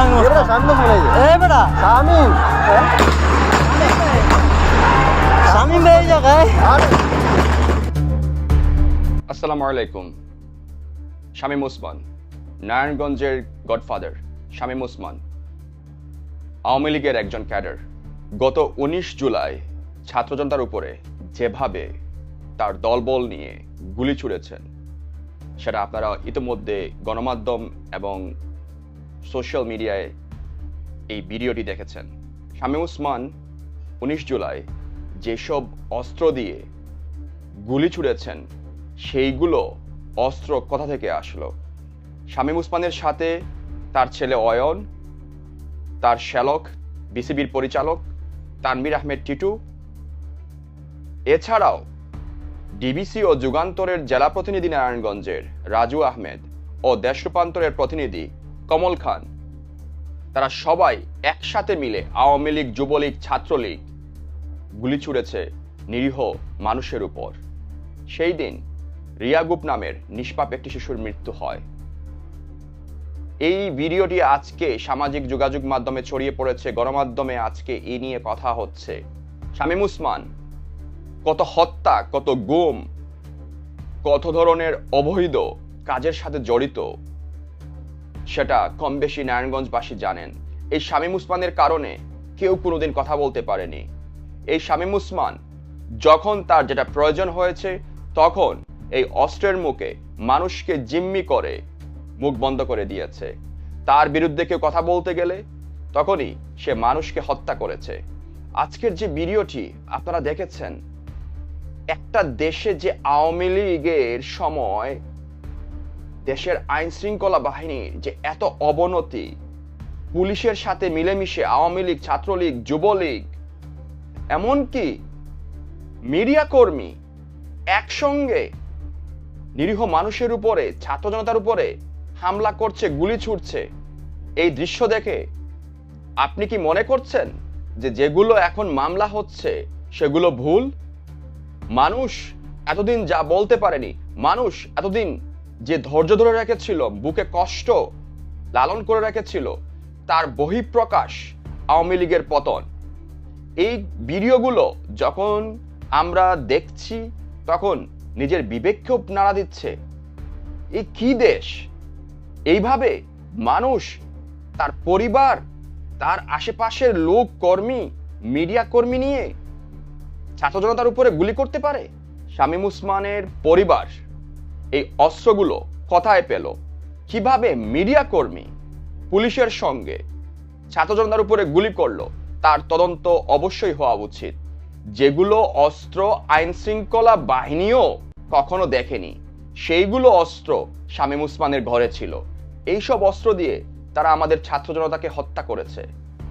এবারে এই জায়গায় আসসালামু আলাইকুম শামীম ওসমান নারায়ণগঞ্জের গডফাদার শামীম ওসমান আওয়ামী লীগের একজন ক্যাডার গত উনিশ জুলাই ছাত্র জনতার উপরে যেভাবে তার দলবল নিয়ে গুলি ছুড়েছেন সেটা আপনারা ইতিমধ্যে গণমাধ্যম এবং সোশ্যাল মিডিয়ায় এই ভিডিওটি দেখেছেন। শামীম উসমান উনিশ জুলাই যেসব অস্ত্র দিয়ে গুলি ছুড়েছেন, সেইগুলো অস্ত্র কোথা থেকে আসলো? শামীম উসমানের সাথে তার ছেলে অয়ন, তার শ্যালক, বিসিবির পরিচালক তানমির আহমেদ টিটু। এছাড়াও ডিবিসি ও যুগান্তরের জেলা প্রতিনিধি নারায়ণগঞ্জের রাজু আহমেদ ও দেশ রূপান্তরের প্রতিনিধি কমল খান। তারা সবাই একসাথে মিলে আওয়ামী লীগ, যুবলীগ, ছাত্রলীগ গুলি ছুড়েছে নিরীহ মানুষের উপর। সেই দিন রিয়াগুপ নামের নিষ্পাপ একটি শিশুর মৃত্যু হয়। এই ভিডিওটি আজকে সামাজিক যোগাযোগ মাধ্যমে ছড়িয়ে পড়েছে, গণমাধ্যমে আজকে এই নিয়ে কথা হচ্ছে। শামীম উসমান, কত হত্যা, কত গুম, কত ধরনের অবৈধ কাজের সাথে জড়িত সেটা কম বেশি নারায়ণগঞ্জবাসী জানেন। এই শামীম উসমানের কারণে কেউ কোনোদিন কথা বলতে পারেনি। এই শামীম উসমান যখন তার যেটা প্রয়োজন হয়েছে, তখন এই অস্ত্রের মুখে মানুষকে জিম্মি করে মুখ বন্ধ করে দিয়েছে। তার বিরুদ্ধে কেউ কথা বলতে গেলে তখনই সে মানুষকে হত্যা করেছে। আজকের যে ভিডিওটি আপনারা দেখেছেন, একটা দেশে যে আওয়ামী লীগের সময় দেশের আইন শৃঙ্খলা বাহিনীর যে এত অবনতি, পুলিশের সাথে মিলেমিশে আওয়ামী লীগ, ছাত্রলীগ, যুবলীগ, এমনকি মিডিয়া কর্মী একসঙ্গে নিরীহ মানুষের উপরে, ছাত্র জনতার উপরে হামলা করছে, গুলি ছুটছে এই দৃশ্য দেখে আপনি কি মনে করছেন যে যেগুলো এখন মামলা হচ্ছে, সেগুলো ভুল? মানুষ এতদিন যা বলতে পারেনি, মানুষ এতদিন যে ধৈর্য ধরে রেখেছিল, বুকে কষ্ট লালন করে রেখেছিল, তার বহিঃপ্রকাশ আওয়ামী লীগের পতন। এই ভিডিওগুলো যখন আমরা দেখছি, তখন নিজের বিবেককেও নাড়া দিচ্ছে। এই কি দেশ? এইভাবে মানুষ, তার পরিবার, তার আশেপাশের লোক কর্মী, মিডিয়া কর্মী নিয়ে ছাত্র জনতার উপরে গুলি করতে পারে? শামীম উসমানের পরিবার। এই অস্ত্রগুলো কোথায় পেল? কীভাবে মিডিয়া কর্মী পুলিশের সঙ্গে ছাত্রজনতার উপরে গুলি করল? তার তদন্ত অবশ্যই হওয়া উচিত। যেগুলো অস্ত্র আইন শৃঙ্খলা বাহিনীও কখনো দেখেনি, সেইগুলো অস্ত্র শামীম উসমানের ঘরে ছিল। এইসব অস্ত্র দিয়ে তারা আমাদের ছাত্র জনতাকে হত্যা করেছে।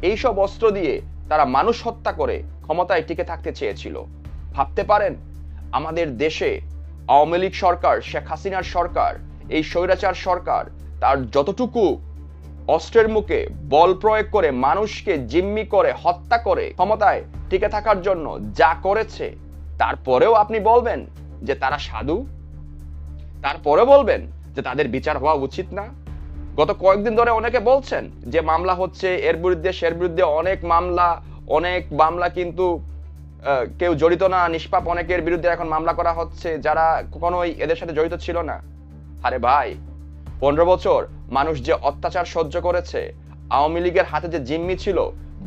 এইসব অস্ত্র দিয়ে তারা মানুষ হত্যা করে ক্ষমতায় টিকে থাকতে চেয়েছিল। ভাবতে পারেন, আমাদের দেশে আওয়ামী লীগ সরকার, শেখ হাসিনার সরকার, এই স্বৈরাচার সরকার, তার যতটুকু অস্ত্রের মুখে বল প্রয়োগ করে মানুষকে জিম্মি করে, হত্যা করে ক্ষমতায় টিকে থাকার জন্য যা করেছে, তারপরেও আপনি বলবেন যে তারা সাধু? তারপরে বলবেন যে তাদের বিচার হওয়া উচিত না? গত কয়েকদিন ধরে অনেকে বলছেন যে মামলা হচ্ছে, এর বিরুদ্ধে, সের বিরুদ্ধে অনেক মামলা অনেক মামলা কিন্তু কেউ জড়িত না, নিষ্পাপ অনেকের বিরুদ্ধে এখন মামলা করা হচ্ছে, যারা কখনোই এদের সাথে জড়িত ছিল না। আরে ভাই, পনেরো বছর মানুষ যে অত্যাচার সহ্য করেছে, আওয়ামী লীগের হাতে যে জিম্মি ছিল,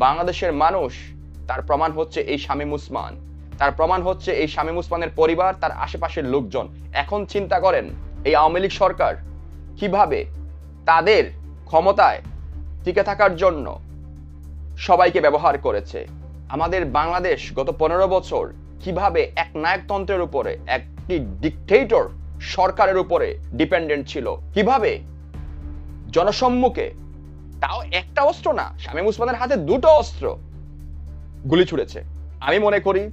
বাংলাদেশের মানুষ, তার প্রমাণ হচ্ছে এই শামীম উসমান। তার প্রমাণ হচ্ছে এই শামীম উসমানের পরিবার, তার আশেপাশের লোকজন। এখন চিন্তা করেন, এই আওয়ামী লীগ সরকার কীভাবে তাদের ক্ষমতায় টিকে থাকার জন্য সবাইকে ব্যবহার করেছে? আমাদের বাংলাদেশ গত পনেরো বছর কীভাবে এক নায়কতন্ত্রের উপরে, একটি ডিকটেটর সরকারের উপরে ডিপেন্ডেন্ট ছিল? কীভাবে জনসম্মুখে? তাও একটা অস্ত্র না, শামীম উসমানের হাতে দুটো অস্ত্র গুলি ছুড়েছে। আমি মনে করি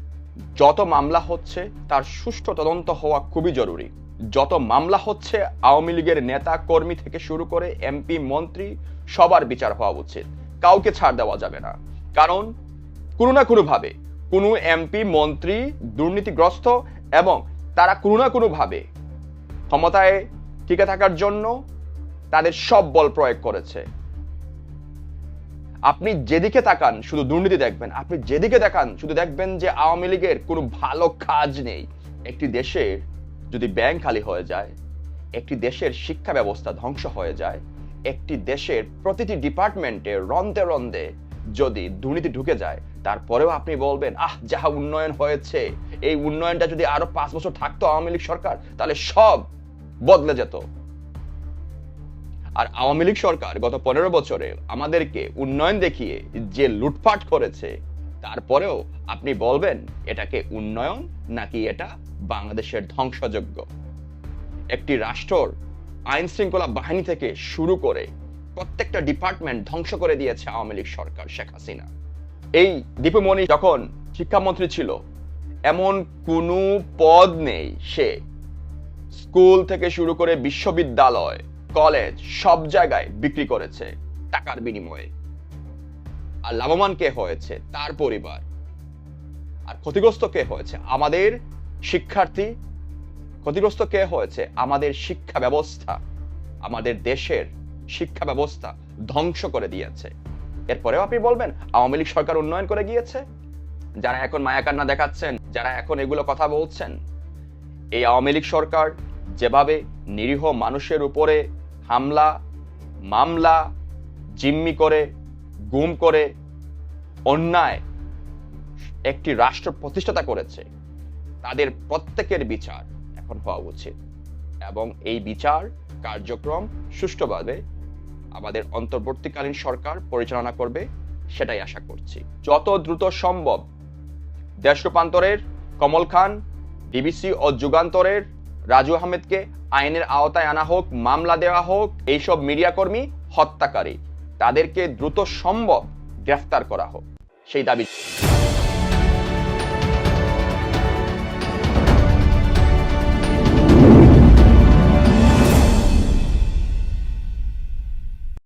যত মামলা হচ্ছে, তার সুষ্ঠু তদন্ত হওয়া খুবই জরুরি। যত মামলা হচ্ছে, আওয়ামী লীগের নেতা, কর্মী থেকে শুরু করে এমপি, মন্ত্রী, সবার বিচার হওয়া উচিত। কাউকে ছাড় দেওয়া যাবে না। কারণ কোনো না কোনোভাবে কোনো এমপি, মন্ত্রী, দুর্নীতিগ্রস্ত এবং তারা কোনো না কোনোভাবে ক্ষমতায় টিকে থাকার জন্য তাদের সব বল প্রয়োগ করেছে। আপনি যেদিকে তাকান, শুধু দুর্নীতি দেখবেন, আপনি যেদিকে দেখান, শুধু দেখবেন যে আওয়ামী লীগের কোনো ভালো কাজ নেই। একটি দেশের যদি ব্যাংক খালি হয়ে যায়, একটি দেশের শিক্ষা ব্যবস্থা ধ্বংস হয়ে যায়, একটি দেশের প্রতিটি ডিপার্টমেন্টে রন্দে রন্দে যদি দুর্নীতি ঢুকে যায় তারপরেও আপনি বলবেন, আহ, যাহা উন্নয়ন হয়েছে, এই উন্নয়নটা যদি আরও পাঁচ বছর থাকতো আওয়ামী লীগ সরকার, তাহলে সব বদলে যেত। আর আওয়ামী লীগ সরকার গত পনেরো বছরে আমাদেরকে উন্নয়ন দেখিয়ে যে লুটপাট করেছে, তারপরেও আপনি বলবেন, এটাকে উন্নয়ন নাকি এটা বাংলাদেশের ধ্বংসযোগ্য? একটি রাষ্ট্রর আইন শৃঙ্খলা বাহিনী থেকে শুরু করে প্রত্যেকটা ডিপার্টমেন্ট ধ্বংস করে দিয়েছে আওয়ামী লীগ সরকার, শেখ হাসিনা। এই দীপুমণি যখন শিক্ষামন্ত্রী ছিল, এমন কোনো পদ নেই সে। স্কুল থেকে শুরু করে বিশ্ববিদ্যালয়, কলেজ সব জায়গায় বিক্রি করেছে টাকার বিনিময়ে। আর লাভবান কে হয়েছে? তার পরিবার। আর ক্ষতিগ্রস্ত কে হয়েছে? আমাদের শিক্ষার্থী। ক্ষতিগ্রস্ত কে হয়েছে? আমাদের শিক্ষা ব্যবস্থা। আমাদের দেশের শিক্ষা ব্যবস্থা ধ্বংস করে দিয়েছে। এরপরেও আপনি বলবেন, আওয়ামী লীগ সরকার উন্নয়ন করে গিয়েছে? যারা এখন মায়াকান্না দেখাচ্ছেন, যারা এখন এগুলো কথা বলছেন, এই আওয়ামী লীগ সরকার যেভাবে নিরীহ মানুষের উপরে হামলা, মামলা, জিম্মি করে, গুম করে, অন্যায় একটি রাষ্ট্র প্রতিষ্ঠাতা করেছে, তাদের প্রত্যেকের বিচার এখন হওয়া উচিত। এবং এই বিচার কার্যক্রম সুষ্ঠুভাবে আমাদের অন্তর্বর্তীকালীন সরকার পরিচালনা করবে, সেটাই আশা করছি। যত দ্রুত সম্ভব দেশ রূপান্তরের কমল খান ডিবিসি ও যুগান্তরের রাজু আহমেদকে আইনের আওতায় আনা হোক, মামলা দেওয়া হোক, এইসব মিডিয়া কর্মী হত্যাকারী, তাদেরকে দ্রুত সম্ভব গ্রেফতার করা হোক, সেই দাবি